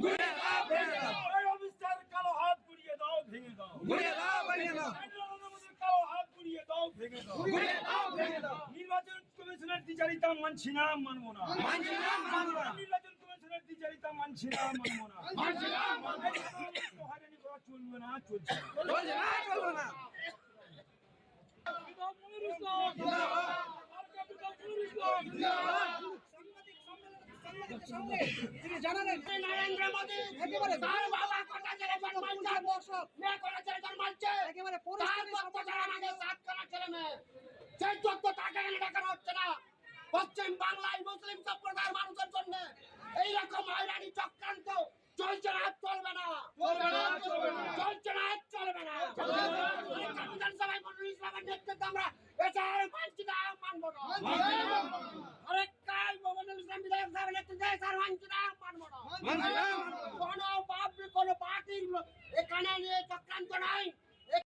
ঘুরে দাও ভেঙে দাও এই অফিসার কালো হাত গুড়িয়ে দাও ভেঙে দাও ঘুরে দাও ভেঙে দাও কালো হাত গুড়িয়ে দাও ভেঙে দাও ঘুরে দাও ভেঙে দাও নির্বাচন কমিশনের দ্বিচারিতা মানছি না মানবো না। মানছি না মানবো না। নির্বাচন কমিশনের মানছি না মানবো না মানছি না মানবো না। এই হয়রানি করা চলবে না চলছে না। না চলবে নরেন্দ্র মোদী তার বাবা কটা ছেলে জন্মাচ্ছে মেয়ে কটা ছেলে জন্মাচ্ছে তার তথ্য ছাড়া আমাদের সাত কটা ছেলে মেয়ে সেই তথ্য তাকে এনে দেখানো হচ্ছে না। পশ্চিম বাংলায় মুসলিম সম্প্রদায়ের মানুষের জন্য এইরকম হয়রানি চক্রান্ত চলছে না চলবে না। চলছে না চলবে না। বিধানসভায় মনুল ইসলামের নেতৃত্বে আমরা এছাড়া মানছি না মানবো না আরে কাল মনুল ইসলাম বিধায়ক সাহেবের নেতৃত্বে এছাড়া মানছি না মানবো না কোনো পাবলিক কোনো পার্টির এখানে